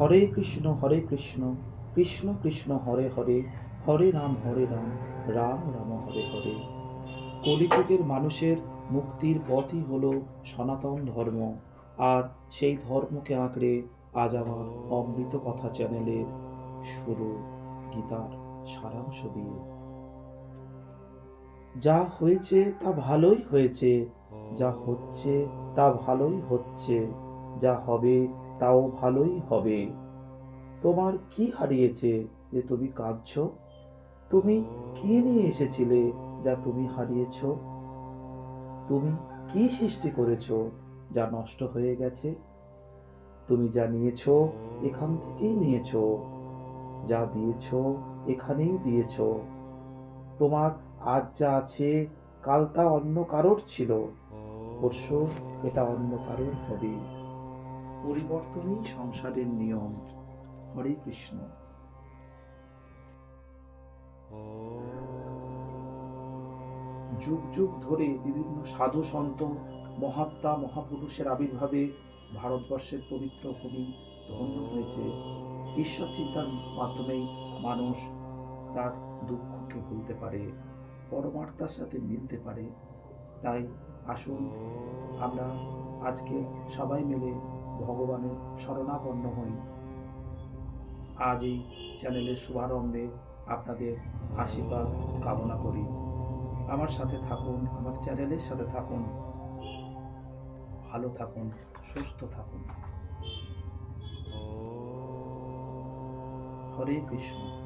হরে কৃষ্ণ হরে কৃষ্ণ কৃষ্ণ কৃষ্ণ, হরে হরে হরে রাম হরে রাম রাম রাম, হরে হরে। কলিযুগের মানুষের মুক্তির পথই হলো সনাতন ধর্ম, আর সেই ধর্মকে আঁকড়ে আজ আমার অমৃত কথা চ্যানেলের শুরু গীতার সারাংশ দিয়ে। যা হয়েছে তা ভালোই হয়েছে, যা হচ্ছে তা ভালোই হচ্ছে। যা হবে তাও ভালোই হবে। তোমার কি হারিয়েছে যে তুমি কাঁদছ? তুমি কি নিয়ে এসেছিলে যা তুমি হারিয়েছ? তুমি কি সৃষ্টি করেছ যা নষ্ট হয়ে গেছে? তুমি যা নিয়েছো এখান থেকেই নিয়েছ। যা দিয়েছ এখানেই দিয়েছ। তোমার আজ যা আছে কাল তা অন্য কারোর ছিল। পরশু এটা অন্য কারোর হবে। পরিবর্তনই সংসারের নিয়ম। হরে কৃষ্ণ। যুগ যুগ ধরে বিভিন্ন সাধু সন্ত, মহাত্মা, মহাপুরুষের আবির্ভাবে ভারতবর্ষের পবিত্র ভূমি ধন্য হয়েছে। ঈশ্বর চিন্তার মাধ্যমেই মানুষ তার দুঃখকে ভুলতে পারে পরমাত্মার সাথে মিলতে পারে। তাই আসুন আমরা আজকে সবাই মিলে ভগবানের শরণাপন্ন হই। আজ এই চ্যানেলের শুভারম্ভে আপনাদের আশীর্বাদ কামনা করি। আমার সাথে থাকুন, আমার চ্যানেলের সাথে থাকুন। ভালো থাকুন, সুস্থ থাকুন। হরে কৃষ্ণ।